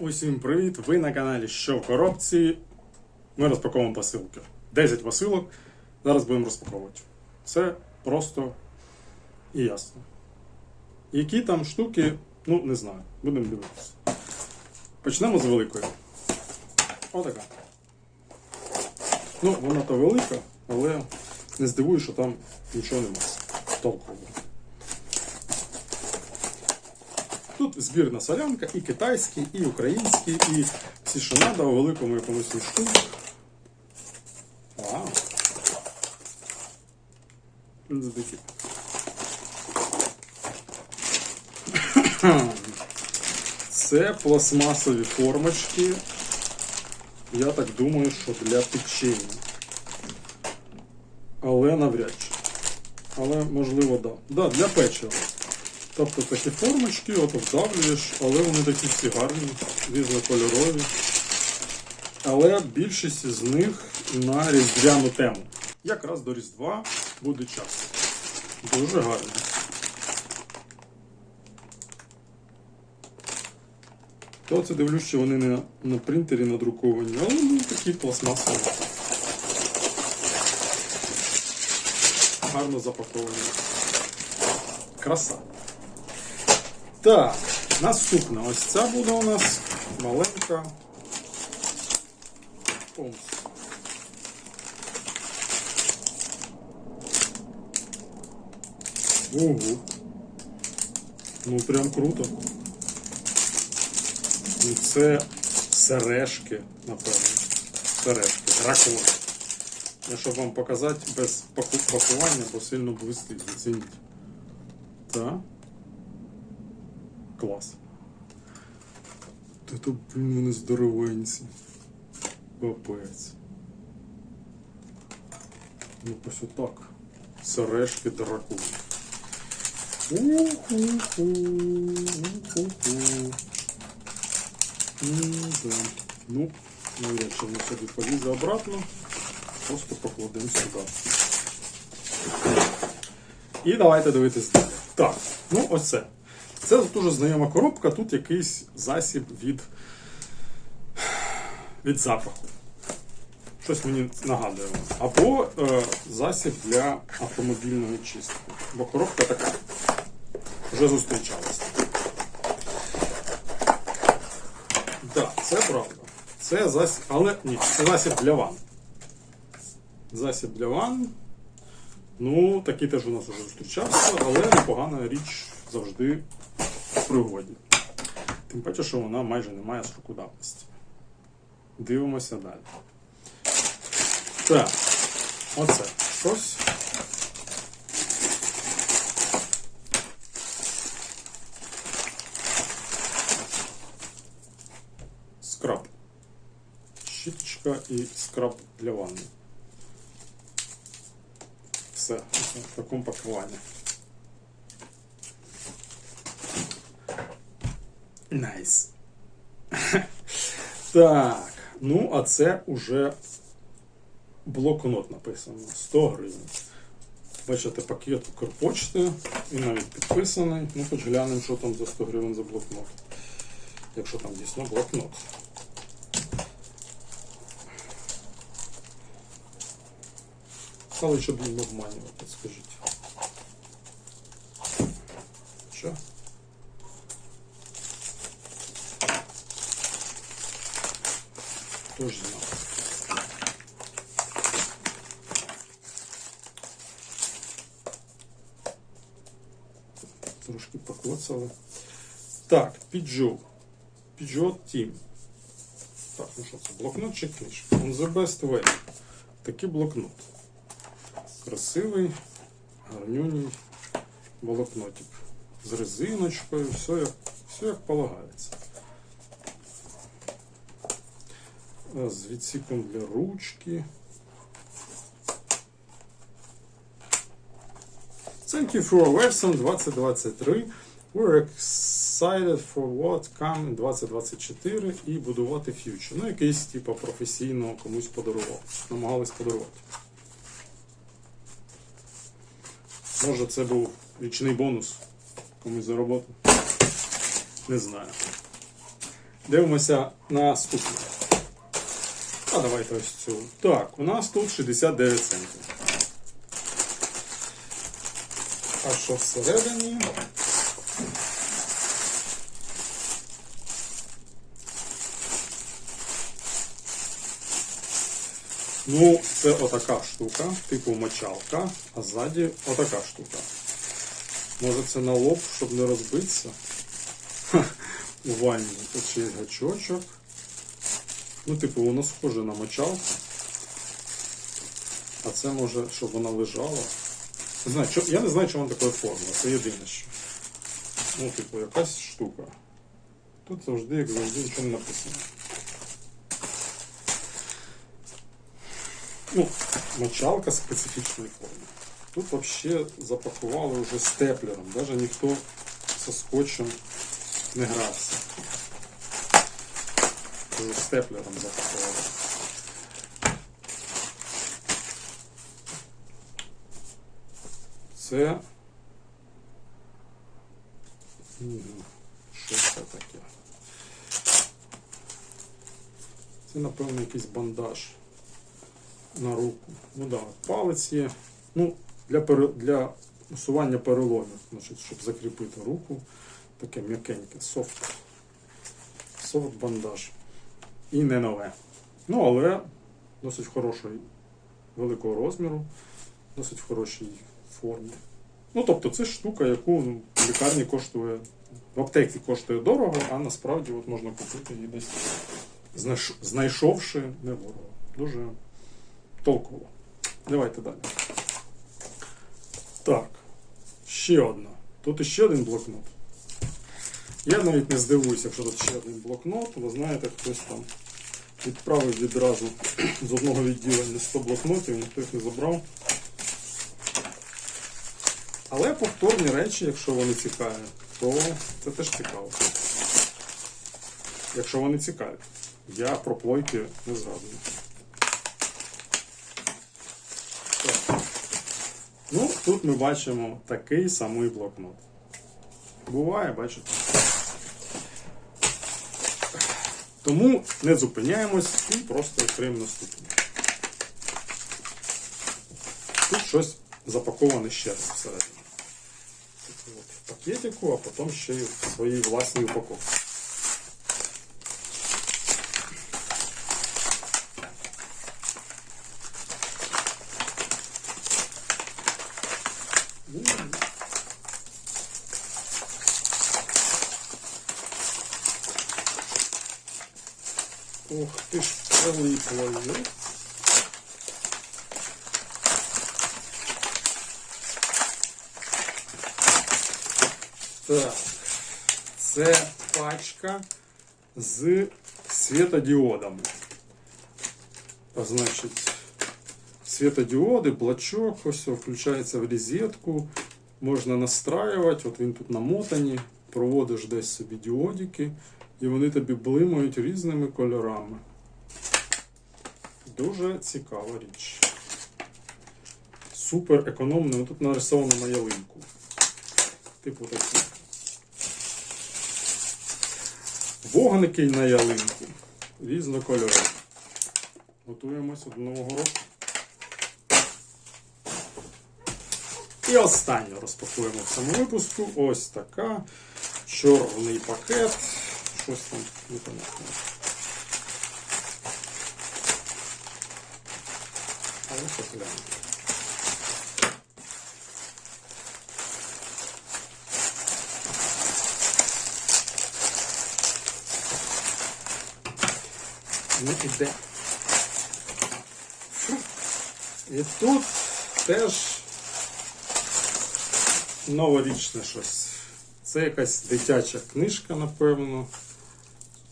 Усім привіт! Ви на каналі Що в коробці. Ми розпаковуємо посилки. 10 посилок. Зараз будемо розпаковувати. Це просто і ясно. Які там штуки, ну не знаю. Будемо дивитися. Почнемо з великої. Отака. Ну, вона то велика, але не здивую, що там нічого немає. Толкового. Тут збірна солянка, і китайський, і український, і всі, що треба у великому якомусь мішку. Це. Пластмасові формочки. Я так думаю, що для печення. Але навряд чи. Але можливо, да. Да, для печива. Тобто такі формочки, от вдавлюєш, але вони такі всі гарні, різнокольорові. Але більшість з них на різдвяну тему. Якраз до Різдва буде час. Дуже гарно. То це дивлюсь, що вони не на принтері надруковані, але ну, такі пластмасові. Гарно запаковані. Краса. Так, наступна. Ось ця буде у нас маленька. Ого. Ну прям круто. Ну це сережки, напевно. Сережки. Дракон. Я щоб вам показати без пакування, бо сильно блистить, зацініть. Так. Клас. Та то, блін, вони здоровенці. Капець. Ну, ось отак. Сережки дракон. У-ху-ху, у-ху-ху. М-да. Ну, навряд чи воно сюди полізе обратно. Просто покладемо сюди. І давайте дивитись далі. Так, ну ось це. Дуже знайома коробка, тут якийсь засіб від, від запаху. Щось мені нагадує. Або е, засіб для автомобільної чистки. Бо коробка така вже зустрічалася. Так, це правда. Це засіб, але ні, це засіб для ванн. Засіб для ванн. Ну, такий теж у нас вже зустрічався, але непогана річ завжди пригоді. Тим паче, що вона майже не має сроку давності. Дивимося далі. Так, оце щось. Скраб. Щіточка і скраб для ванни. Все, в такому пакуванні. Найс. Так, ну а це уже блокнот написано. 100 гривень. Бачите, пакет Укрпочти і навіть підписаний. Ну, хоч глянемо, що там за 100 гривень за блокнот. Якщо там дійсно блокнот. Але щоб не обманювати, скажіть. Що? Знав. Трошки покоцали. Так, Peugeot. Peugeot Team. Так, ну що це? Блокнот чи книжка? On the best way. Такий блокнот. Красивий, гарнюній блокнотик. З резиночкою, все як, все як полагається. А, З відсіком для ручки. Thank you for lesson 2023. We're excited for what come 2024 і будувати future. Ну, якийсь типу професійно комусь подарував. Намагались подарувати. Може це був річний бонус комусь за роботу. Не знаю. Дивимося наступне. Давайте ось цю. Так, у нас тут 69 центів. А що всередині? Ну, це отака штука, типу мочалка, а ззаді отака штука. Може це на лоб, щоб не розбитися? Ха, У ванні. Тут ще є гачочок. Ну, типу, воно схоже на мочалку. А це може, щоб вона лежала. Не знаю, чо, я не знаю, чому вона такої форми. Це єдине що. Ну, типу, якась штука. Тут завжди, як завжди, нічого не написано. Ну, мочалка специфічної форми. Тут взагалі запакували вже степлером. Даже ніхто со скотчем не грався. Вже степлером запакували. Це. Що це таке? Це, напевно, якийсь бандаж на руку. Ну да, палець є. Ну, для, для усування переломів, значить, щоб закріпити руку. Таке м'якеньке, софт. Софт бандаж. І не нове. Ну, але досить хорошої, великого розміру, досить хорошій формі. Ну, тобто, це штука, яку ну, в лікарні коштує, в аптеці коштує дорого, а насправді от можна купити її десь, знайш- знайшовши недорого. Дуже толково. Давайте далі. Так, ще одна. Тут іще один блокнот. Я навіть не здивуюся, якщо тут ще один блокнот. Ви знаєте, хтось там відправив відразу з одного відділення 100 блокнотів, ніхто їх не забрав. Але повторні речі, якщо вони цікаві, то це теж цікаво. Якщо вони цікаві. Я про плойки не згадую. Ну, тут ми бачимо такий самий блокнот. Буває, бачите. Тому не зупиняємось і просто відкриємо наступне. Тут щось запаковане ще раз всередині. В пакетику, а потім ще й в своїй власній упаковці. Ну, Ух ти ж Так, це пачка з світодіодами. Значить, світодіоди, блочок, ось все включається в розетку. Можна настраювати, от він тут намотані, проводиш десь собі діодики, і вони тобі блимають різними кольорами. Дуже цікава річ. Супер економно. Ну, Тут нарисовано на ялинку. Типу такі. Вогники на ялинку. Різнокольорові. Готуємося до нового року. І останню розпакуємо в цьому випуску. Ось така. Чорний пакет. Щось там непонятне. Глянемо. Не іде. І тут теж новорічне щось. Це якась дитяча книжка, напевно.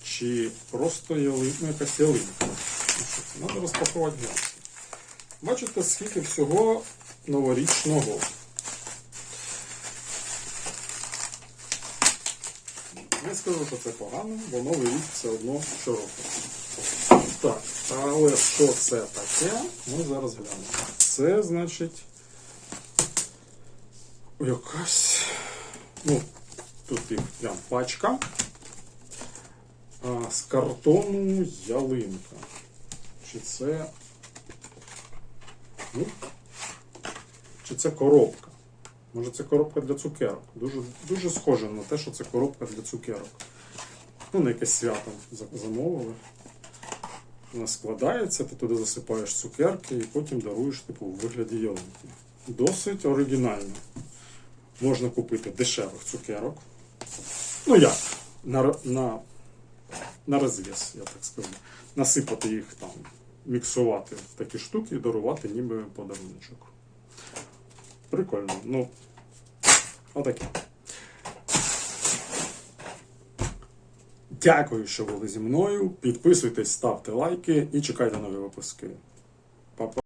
Чи просто ялинка, ну, якась ялинка. Ну. Треба розпакувати глянути. Бачите, скільки всього новорічного. Не скажу, що це погано, бо новий рік все одно щороку. Так, але що це таке, ми зараз глянемо. Це значить якась. Ну, тут їх прям пачка. А, з картону ялинка. Чи це. Ну, чи це коробка? Може це коробка для цукерок. Дуже, дуже схоже на те, що це коробка для цукерок. Ну, на якесь свято замовили. Вона складається, ти туди засипаєш цукерки і потім даруєш типу, в вигляді ялинки. Досить оригінально. Можна купити дешевих цукерок. Ну як? На, на, на розв'яз, я так скажу. Насипати їх там, міксувати такі штуки і дарувати ніби подаруночок. Прикольно. Ну, отаке. Дякую, що були зі мною. Підписуйтесь, ставте лайки і чекайте нові випуски. Па-па.